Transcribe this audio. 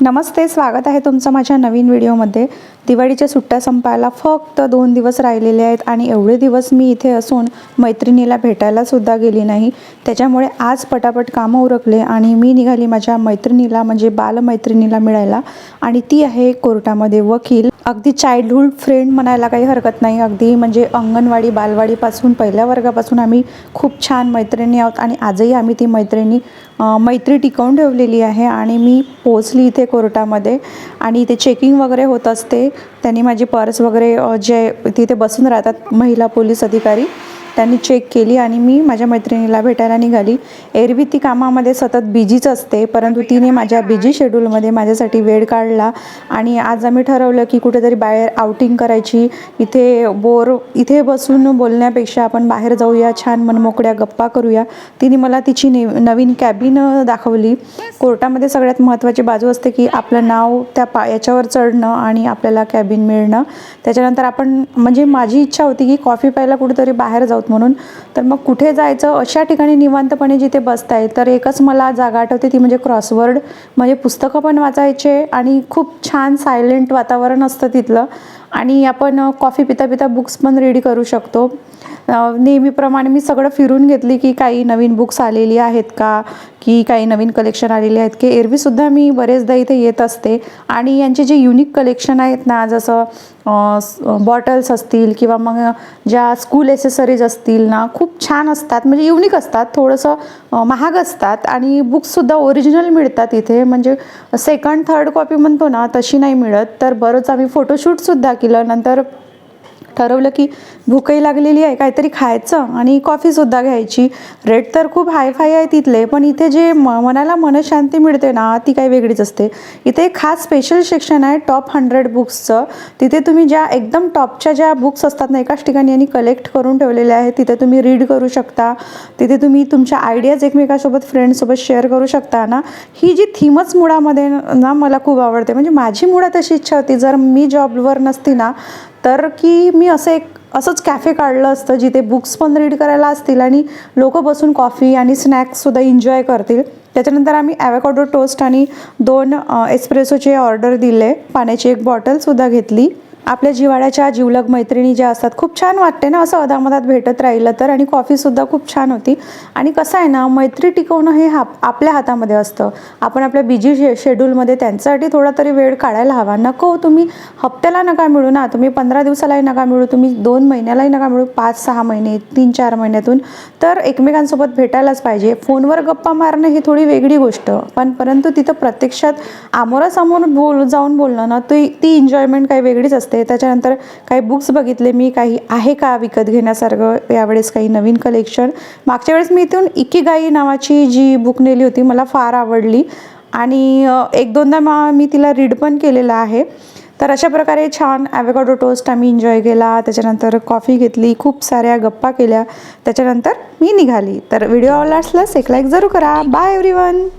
नमस्ते स्वागत आहे तुमचं माझ्या नवीन व्हिडिओमध्ये. दिवाळीच्या सुट्ट्या संपायला फक्त दोन दिवस राहिलेले आहेत आणि एवढे दिवस मी इथे असून मैत्रिणीला भेटायलासुद्धा गेली नाही. त्याच्यामुळे आज पटापट कामं उरकले आणि मी निघाली माझ्या मैत्रिणीला म्हणजे बालमैत्रिणीला मिळायला. आणि ती आहे कोर्टामध्ये वकील. अगदी चाइल्डहूड फ्रेंड म्हणायला काही हरकत नाही. अगदी म्हणजे अंगणवाडी बालवाडीपासून पहिल्या वर्गापासून आम्ही खूप छान मैत्रिणी आहोत आणि आजही आम्ही ती मैत्रिणी मैत्री टिकवून ठेवलेली आहे आणि मी पोचली इथे कोर्टामध्ये आणि इथे चेकिंग वगैरे होत असते. त्यांनी माझी पर्स वगैरे जे तिथे बसून राहतात महिला पोलीस अधिकारी त्यांनी चेक केली आणि मी माझ्या मैत्रिणीला भेटायला निघाली. एरवी ती कामामध्ये सतत बिझीच असते परंतु तिने माझ्या बिझी शेड्यूलमध्ये माझ्यासाठी वेळ काढला आणि आज आम्ही ठरवलं की कुठेतरी बाहेर आउटिंग करायची. इथे बोर इथे बसून बोलण्यापेक्षा आपण बाहेर जाऊया छान मनमोकळ्या गप्पा करूया. तिने मला तिची ने नवीन कॅबिन दाखवली. कोर्टामध्ये सगळ्यात महत्त्वाची बाजू असते की आपलं नाव त्या पा याच्यावर चढणं आणि आपल्याला कॅबिन मिळणं. त्याच्यानंतर आपण म्हणजे माझी इच्छा होती की कॉफी प्यायला कुठेतरी बाहेर जाऊ. म्हणून. तर मग कुठे जायचं? अशा ठिकाणी निवांतपणे जिथे बसता येईल तर एकच मला जागा आठवते ती म्हणजे क्रॉसवर्ड. म्हणजे पुस्तकं पण वाचायचे आणि खूप छान सायलेंट वातावरण असतं तिथलं. आणि आपण कॉफी पिता पिता बुक्स पण रीड करू शकतो. नेहमीप्रमाणे मी सगळं फिरून घेतली की काही नवीन बुक्स आलेली आहेत का? की काही नवीन कलेक्शन आलेले आहेत? की एरवीसुद्धा मी बरेचदा इथे येत असते. आणि यांचे जे युनिक कलेक्शन आहेत ना जसं बॉटल्स असतील किंवा मग ज्या स्कूल एसेसरीज असतील ना खूप छान असतात. म्हणजे युनिक असतात थोडंसं महाग असतात. आणि बुक्ससुद्धा ओरिजिनल मिळतात इथे. म्हणजे सेकंड थर्ड कॉपी म्हणतो ना तशी नाही मिळत. तर बरंच आम्ही फोटोशूटसुद्धा किलोनंतर ठरवलं की भूकही लागलेली आहे काहीतरी खायचं आणि कॉफीसुद्धा घ्यायची. रेट तर खूप हाय फाय आहे तिथले पण इथे जे म मनाला मनशांती मिळते ना ती काही वेगळीच असते. इथे एक खास स्पेशल सेक्शन आहे टॉप हंड्रेड बुक्सचं तिथे तुम्ही ज्या एकदम टॉपच्या ज्या बुक्स असतात ना एकाच ठिकाणी यांनी कलेक्ट करून ठेवलेल्या आहेत. तिथे तुम्ही रीड करू शकता. तिथे तुम्ही तुमच्या आयडियाज एकमेकासोबत फ्रेंडसोबत शेअर करू शकता ना. ही जी थीमच मुळामध्ये ना मला खूप आवडते. म्हणजे माझी मुळात अशी इच्छा होती जर मी जॉबवर नसती ना तर की मी असं एक असंच कॅफे काढलं असतं जिथे बुक्स पण रीड करायला असतील आणि लोक बसून कॉफी आणि स्नॅक्ससुद्धा एन्जॉय करतील. त्याच्यानंतर आम्ही ॲवॅकॉडो टोस्ट आणि दोन एस्प्रेसोचे ऑर्डर दिले. पाण्याची एक बॉटलसुद्धा घेतली. आपल्या जिवाळ्याच्या जिवलग मैत्रिणी ज्या असतात खूप छान वाटते ना असं अदामधात भेटत राहिलं तर आणि कॉफीसुद्धा खूप छान होती. आणि कसं आहे ना मैत्री टिकवणं हे हा आपल्या हातामध्ये असतं. आपण आपल्या बिजी शे शेड्यूलमध्ये त्यांच्यासाठी थोडा तरी वेळ काढायला हवा. नको हो तुम्ही हप्त्याला नका मिळू ना. तुम्ही पंधरा दिवसालाही नका मिळू. तुम्ही दोन महिन्यालाही नका मिळू. पाच सहा महिने तीन चार महिन्यातून. तर एकमेकांसोबत भेटायलाच पाहिजे. फोनवर गप्पा मारणं ही थोडी वेगळी गोष्ट. पण परंतु तिथं प्रत्यक्षात आमोरासमोर बोल जाऊन बोलणं ना ती ती एन्जॉयमेंट काही वेगळीच असते. त्याच्यानंतर काही बुक्स बघितले. मी काही आहे का विकत घेण्यासारखं? यावेळेस काही नवीन कलेक्शन मागच्या वेळेस मी इथून इकीगाई नावाची जी बुक नेली होती मला फार आवडली. आणि एक दोनदा मा मी तिला रीड पण केलेलं आहे. तर अशा प्रकारे छान ॲवेकाडो टोस्ट आम्ही एन्जॉय केला. त्याच्यानंतर कॉफी घेतली. खूप साऱ्या गप्पा केल्या. त्याच्यानंतर मी निघाली. तर व्हिडिओ आवडला असल्यास एक लाईक जरूर करा. Bye everyone